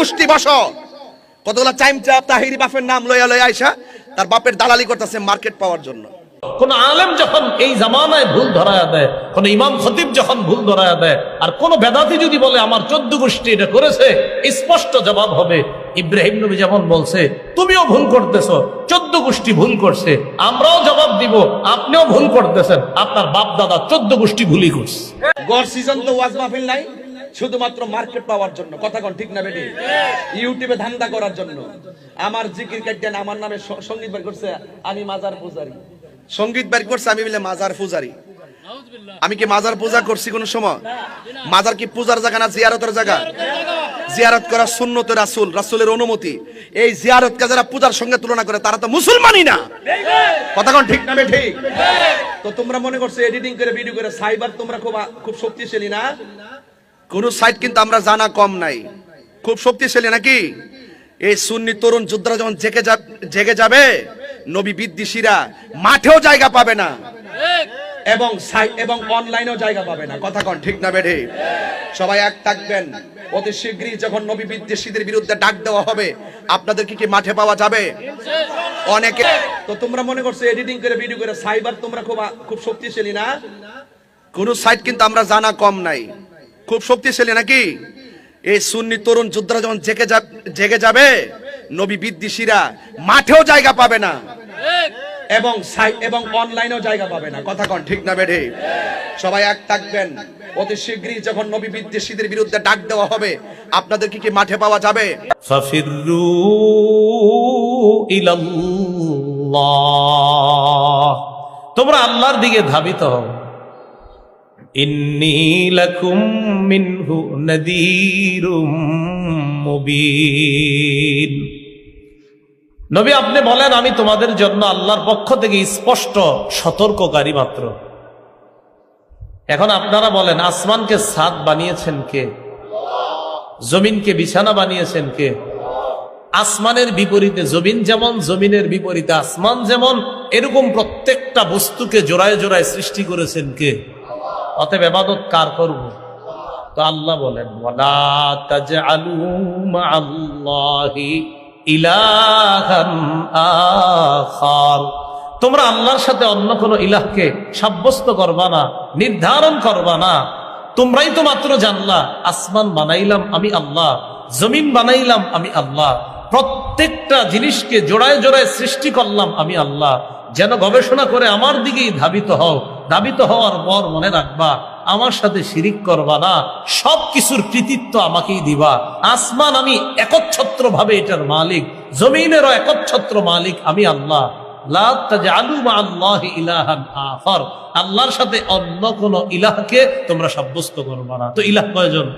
গোষ্ঠী বসো। কতগুলা চাইম চাপ তাহিরি বাপের নাম লইয়া লইয়া আইসা তার বাপের দালালি করতেছে মার্কেট পাওয়ার জন্য। কোন আলেম যখন এই জামানায় ভুল ধরায়া দেয় কোন ইমাম খতিব যখন ভুল ধরায়া দেয় আর কোন বেদাতি যদি বলে আমার চোদ্দ গোষ্ঠী এটা করেছে স্পষ্ট জবাব হবে ইব্রাহিম নবী যেমন বলছে তুমিও ভুল করতেছো চোদ্দ গোষ্ঠী ভুল করছে আমরাও জবাব দিব আপনিও ভুল করতেছেন আপনার বাপ দাদা চোদ্দ গোষ্ঠী ভুলই করছে। গড় সিজন তো ওয়াজ মাহফিল নাই। শুধুমাত্র মার্কেট পাওয়ার জন্য। কথা কোন ঠিক না বেটি? ইউটিউবে ধান্দা করার জন্য। আমার জিকির কাটেন আমার নামে সংগীত বের করছে আমি মাজার পূজারি। সংগীত বের করছে আমি বলে মাজার পূজারি। আমি কি মাজার পূজা করছি কোন সময়? মাজার কি পূজার জায়গা না জিয়ারতের জায়গা? জিয়ারত করা সুন্নত রাসূল রাসূলের অনুমতি। এই জিয়ারত জিয়ারতকে যারা পূজার সঙ্গে তুলনা করে তারা তো মুসলমানই না। কথা কোন ঠিক না ঠিক। তো তোমরা মনে করছ এডিটিং করে ভিডিও করে সাইবার তোমরা খুব খুব শক্তিশালী না? কোন সাইট কিন্তু আমরা জানা কম নাই। খুব শক্তিশালী নাকি? এই সুন্নি তরুণ যোদ্ধারা যখন জেগে জেগে যাবে, নবী বিদ্বেষীরা মাঠেও জায়গা পাবে না। এবং এবং অনলাইনেও জায়গা পাবে না। কথা কন ঠিক না বেঠে? সবাই এক থাকবেন। অতি শীঘ্রই যখন নবী বিদ্বেষীদের বিরুদ্ধে ডাক দেওয়া হবে, আপনাদের কি কি মাঠে পাওয়া যাবে? অনেকে তো তোমরা মনে করছ এডিটিং করে ভিডিও করে, সাইবার তোমরা খুব খুব শক্তিশালী না? কোন সাইট কিন্তু আমরা জানা কম নাই। খুব শক্তিশালী নাকি? এই সুন্নি তরুণ যোদ্ধারা যখন জেগে জেগে যাবে, নবী বিদ্বেষীরা মাঠেও জায়গা পাবে না। এবং এবং অনলাইনেও জায়গা পাবে না। কথা কন ঠিক না বেঠে? সবাই এক থাকবেন। অতি শীঘ্রই যখন নবী বিদ্বেষীদের বিরুদ্ধে ডাক দেওয়া হবে, আপনাদের কি কি মাঠে পাওয়া যাবে? ফাফিরু ইলাল্লাহ। তোমরা আল্লাহর দিকে ধাবিত হও। নাদীরুম মুবিন। নবী, আপনি বলেন, আমি তোমাদের জন্য আল্লাহর পক্ষ থেকে স্পষ্ট সতর্ককারী মাত্র। এখন আপনারা বলেন, আসমানকে সাদ বানিয়েছেন কে? জমিনকে বিছানা বানিয়েছেন কে? আসমানের বিপরীতে জমিন যেমন, জমিনের বিপরীতে আসমান যেমন, এরকম প্রত্যেকটা বস্তুকে জোড়ায় জোড়ায় সৃষ্টি করেছেন কে? অতএব এবাদত কার করব? তো আল্লাহ বলেন তোমরা আল্লাহর সাথে অন্য কোনো ইলাহকে সাব্যস্ত করবা না, নির্ধারণ করবা না। তোমরাই তো মাত্র জানলা, আসমান বানাইলাম আমি আল্লাহ, জমিন বানাইলাম আমি আল্লাহ, প্রত্যেকটা জিনিসকে জোড়ায় জোড়ায় সৃষ্টি করলাম আমি আল্লাহ। যেন গবেষণা করে আমার দিকেই ধাবিত হও ধাবিত হওয়ার পর মনে রাখবা, আমার সাথে শিরিক করবা না সব কিছুর কৃতিত্ব আমাকেই দিবা। আসমান আমি একচ্ছত্র ভাবে এটার মালিক, জমিনেরও একচ্ছত্র মালিক আমি আল্লাহ। আল্লাহর সাথে অন্য কোন ইলাহকে তোমরা সাব্যস্ত করবা না। তো ইলাহ কয়জন?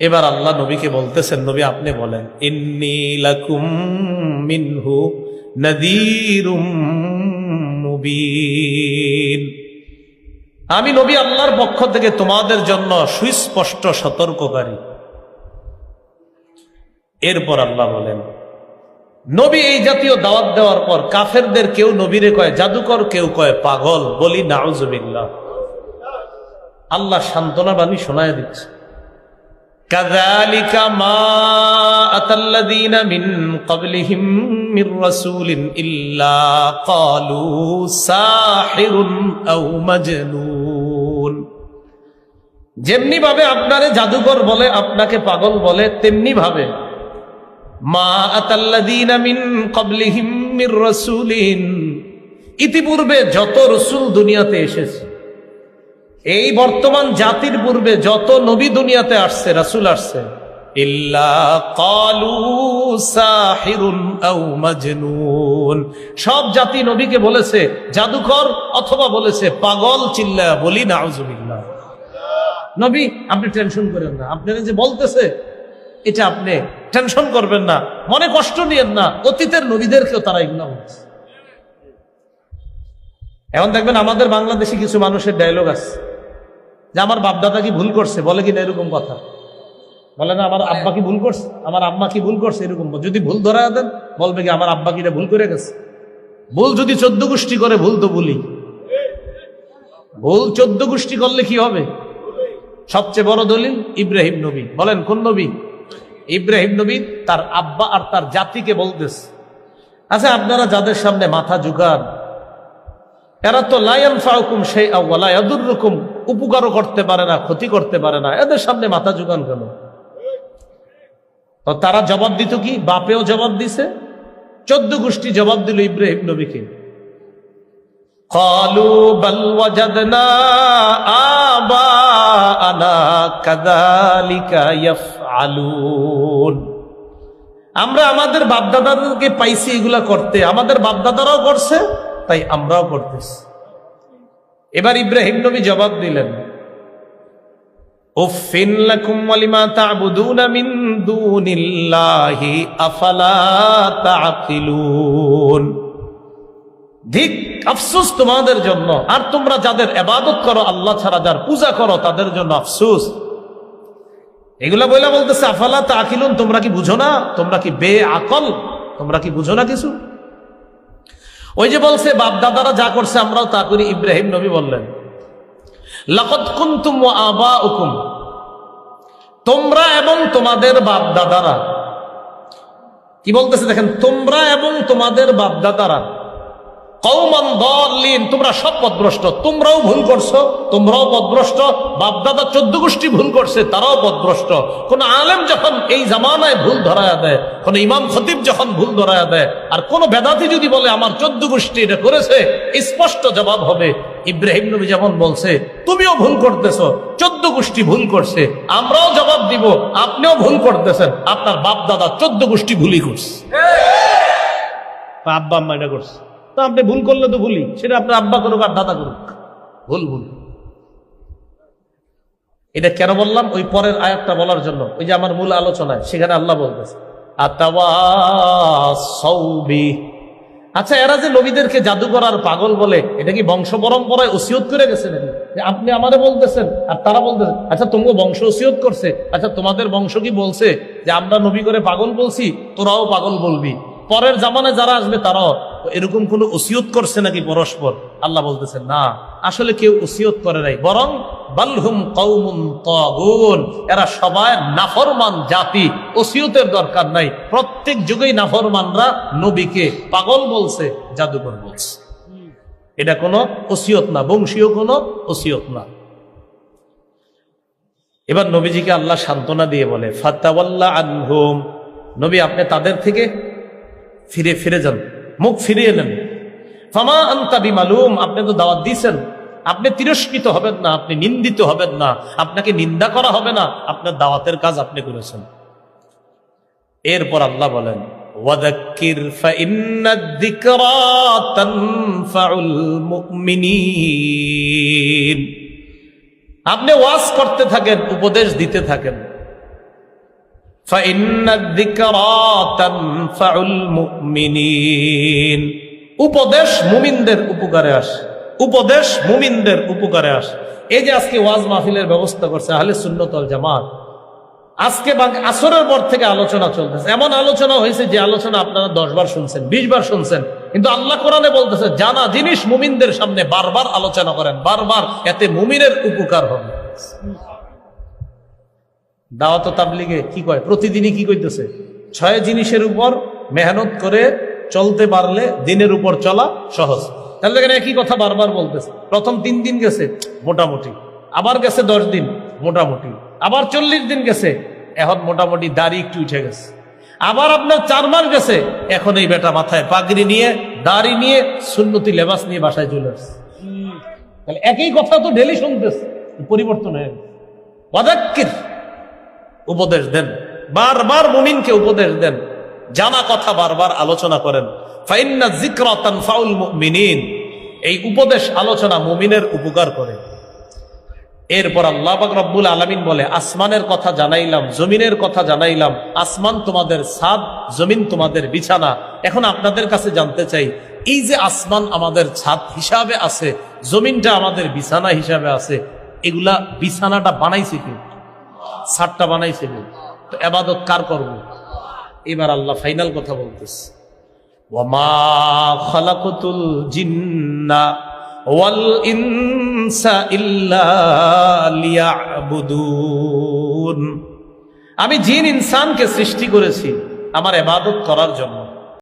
এবার আল্লাহ নবীকে বলতেছেন, নবী আপনি বলেন, ইন্নী লাকুম মিনহু নাদীরুম মুবিন। আমি নবী আল্লাহর পক্ষ থেকে তোমাদের জন্য সুস্পষ্ট সতর্ককারী। এরপর আল্লাহ বলেন, নবী এই জাতীয় দাওয়াত দেওয়ার পর কাফেরদের কেউ নবীরে কয় জাদুকর, কেউ কয় পাগল বলি নাউজুবিল্লাহ। আল্লাহ সান্ত্বনা বাণী শোনায় দিচ্ছে। কাদালিকা মা ইল্লা ক্বালু সাহিরুন আও মাজনুন যেমনি ভাবে আপনারে জাদুকর বলে, আপনাকে পাগল বলে তেমনি ভাবে মা আতাল্লাদিন মিন ক্বাবলিহিম মির রসুলিন, ইতিপূর্বে যত রসুল দুনিয়াতে এসেছে, এই বর্তমান জাতির পূর্বে যত নবী দুনিয়াতে আসছে, রাসুল আসছে সব জাতি নবীকে বলেছে জাদুকর অথবা বলেছে পাগল চিল্লা বলি নাউজুবিল্লাহ নবী, আপনি টেনশন করেন না। আপনারা যে বলতেছে, এটা আপনি টেনশন করবেন না। মনে কষ্ট নিয়েন না। অতীতের নবীদেরকেও তারা বলছে এখন দেখবেন আমাদের বাংলাদেশে কিছু মানুষের ডায়লগ আছে, যে আমার বাপদাদা কি ভুল করছে? বলে কিনা এরকম কথা। বলে, না, আমার আব্বা কি ভুল করছে? আমার আম্মা কি ভুল করছে? এরকম যদি ভুল ধরা দেন, বলবে কি, আমার আব্বা কিটা ভুল করে গেছে? ভুল যদি চোদ্দ গোষ্ঠী করে, ভুল তো ভুলি ভুল চোদ্দ গোষ্ঠী করলে কি হবে? সবচেয়ে বড় দলিল, ইব্রাহিম নবী। বলেন, কোন নবী? ইব্রাহিম নবী তার আব্বা আর তার জাতিকে বলতেছে। আচ্ছা আপনারা যাদের সামনে মাথা ঝুকান, এরা তো লায়ন ফাউকুম সেই আউ্লায়াদুররকম উপকারও করতে পারে না, ক্ষতি করতে পারে না। এদের সামনে মাথা জুগান কেন? তো তারা জবাব দিত কি বাপেও জবাব দিছে চোদ্দ গোষ্ঠী জবাব দিল ইব্রাহিম নবীকে قالوا بل وجدنا آباءنا كذلك يفعلون আমরা আমাদের বাপদাদাদেরকে পাইছি এগুলা করতে আমাদের বাপদাদারাও করছে তাই আমরাও করতেছি এবার ইব্রাহিম নবী জবাব দিলেন উফিন লাকুম ওয়ালিমা তা'বুদুনা মিন দুনিল্লাহি, আফালা তা'কিলুন? ধিক আফসোস তোমাদের জন্য, আর তোমরা যাদের এবাদত করো, আল্লাহ ছাড়া যার পূজা করো, তাদের জন্য আফসোস। এগুলা বইলা বলতেছে, আফালা তা আকিলুন তোমরা কি বুঝো না? তোমরা কি বে আকল তোমরা কি বুঝো না কিছু? ওই যে বলছে বাপ দাদারা যা করছে, আমরাও তা করি। ইব্রাহিম নবী বললেন লাকত কুন্তুম আবা উকুম তোমরা এবং তোমাদের বাপ দাদারা কি বলতেছে দেখেন, তোমরা এবং তোমাদের বাপ দাদারা কৌমান দলিন তোমরা সব পদভ্রষ্ট। তোমরাও ভুল করছ, তোমরাও পদভ্রষ্ট। বাপদাদা চোদ্দ গোষ্ঠী ভুল করছে, তারাও পদভ্রষ্ট। কোন আলেম যখন এই জামানায় ভুল ধরায়া দেয়, কোন ইমাম খতিব যখন ভুল ধরায়া দেয়, আর কোন বেদাতি যদি বলে, আমার চোদ্দ গোষ্ঠী এটা করেছে স্পষ্ট জবাব হবে ইব্রাহিম নবী যেমন বলছে, তুমিও ভুল করতেছো, চোদ্দ গোষ্ঠী ভুল করছে, আমরাও জবাব দিব, আপনিও ভুল করতেছেন, আপনার বাপ দাদা চোদ্দ গোষ্ঠী ভুলই করছে। আব্বা আম্মা এটা করছে। তো আপনি ভুল করলে তো ভুলি সেটা আপনার আব্বা করুক আর দাদা করুক। ভুল ভুল। এটা কেন বললাম? ওই পরের আয়াতটা বলার জন্য। ওই যে আমার মূল আলোচনায়, সেখানে আল্লাহ বলতেছে আতাওয়া আতাওয়াসাউবি আচ্ছা এরা যে নবীদেরকে জাদু করার পাগল বলে, এটা কি বংশ পরম্পরায় ওসিয়ত করে গেছে নাকি? আপনি আমারে বলতেছেন, আর তারা বলতেছেন আচ্ছা তোমাকে বংশ ওসিয়ত করছে। আচ্ছা তোমাদের বংশ কি বলছে? যে আমরা নবী করে পাগল বলছি, তোরাও পাগল বলবি। পরের জামানায় যারা আসবে, তারাও। এরকম কোন ওসিয়ত করছে নাকি পরস্পর? আল্লাহ বলতেছেন, না। আসলে কেউ ওসিয়ত করে নাই, বরং বালহুম কৌমুন তগুন। এরা সবাই নাফরমান জাতি, ওসিয়তের দরকার নাই। প্রত্যেক যুগেই নাফরমানরা নবীকে পাগল বলছে, জাদুকর বলছে। এটা কোনো ওসিয়ত না, বংশীয় কোনো ওসিয়ত না। এবার নবীজিকে আল্লাহ সান্ত্বনা দিয়ে বলে, ফাতাওয়াল্লা আনহুম। নবী, আপনি তাদের থেকে ফিরে ফিরে যান, মুখ ফিরিয়ে নেন। ফামা আন্তা বিমালুম? আপনি তো দাওয়াত দিয়েছেন। আপনি তিরস্কৃত হবেন না, আপনি নিন্দিত হবেন না, আপনাকে নিন্দা করা হবে না, আপনার দাওয়াতের কাজ আপনি করেছেন। এরপর আল্লাহ বলেন আপনি ওয়াজ করতে থাকেন, উপদেশ দিতে থাকেন। উপদেশ মুমিনদের উপকারে আসে। উপদেশ মুমিনদের উপকারে আসে। এই যে আজকে ওয়াজ মাহফিলের ব্যবস্থা করছে আহলে সুন্নতল জামাত, আজকে আসরের পর থেকে আলোচনা চলতেছে। এমন আলোচনা হয়েছে যে আলোচনা আপনারা দশ বার শুনছেন, বিশ বার শুনছেন। কিন্তু আল্লাহ কোরআনে বলতেছে, জানা জিনিস মুমিনদের সামনে বারবার আলোচনা করেন, বারবার, এতে মুমিনের উপকার হবে। দাওয়াত তাবলিগে কি কয়? প্রতিদিনই কি কইতেছে? ছয় জিনিসের উপর মেহনত করে চলতে পারলে দিনের উপর চলা সহজ। তাহলে একই কথা বারবার বলতেছে। প্রথম তিন দিন গেছে, মোটামুটি। আবার গেছে দশ দিন, মোটামুটি। আবার চল্লিশ দিন গেছে, এখন মোটামুটি দাড়ি একটু উঠে গেছে। আবার আপনার চার মাস গেছে, এখন এই বেটা মাথায় পাগড়ি নিয়ে, দাড়ি নিয়ে, সুন্নতি লেবাস নিয়ে বাসায় চলে আসছে। তাহলে একই কথা তো ডেলি শুনতেছে। পরিবর্তন হয়ে গেছে। উপদেশ দেন। বারবার মুমিনকে উপদেশ দেন। জানা কথা বারবার আলোচনা করেন। ফাইন্না যিকরা তানফাউল মুমিনিন। এই উপদেশ আলোচনা মুমিনের উপকার করে। এরপর আল্লাহ রব্বুল আলামিন বলে, আসমানের কথা জানাইলাম, জমিনের কথা জানাইলাম, আসমান তোমাদের ছাদ, জমিন তোমাদের বিছানা। এখন আপনাদের কাছে জানতে চাই, এই যে আসমান আমাদের ছাদ হিসাবে আছে, জমিনটা আমাদের বিছানা হিসাবে আছে, এগুলা বিছানাটা বানাইছে কি? ছাদটা বানাইছে কে? তো এবাদত কার করব? এবার আল্লাহ ফাইনাল কথা বলতেছে। খালাকুতুল জিন্না ওয়াল ইনসা ইল্লা আমি জিন ইনসানকে সৃষ্টি করেছি আমার এবাদত করার জন্য।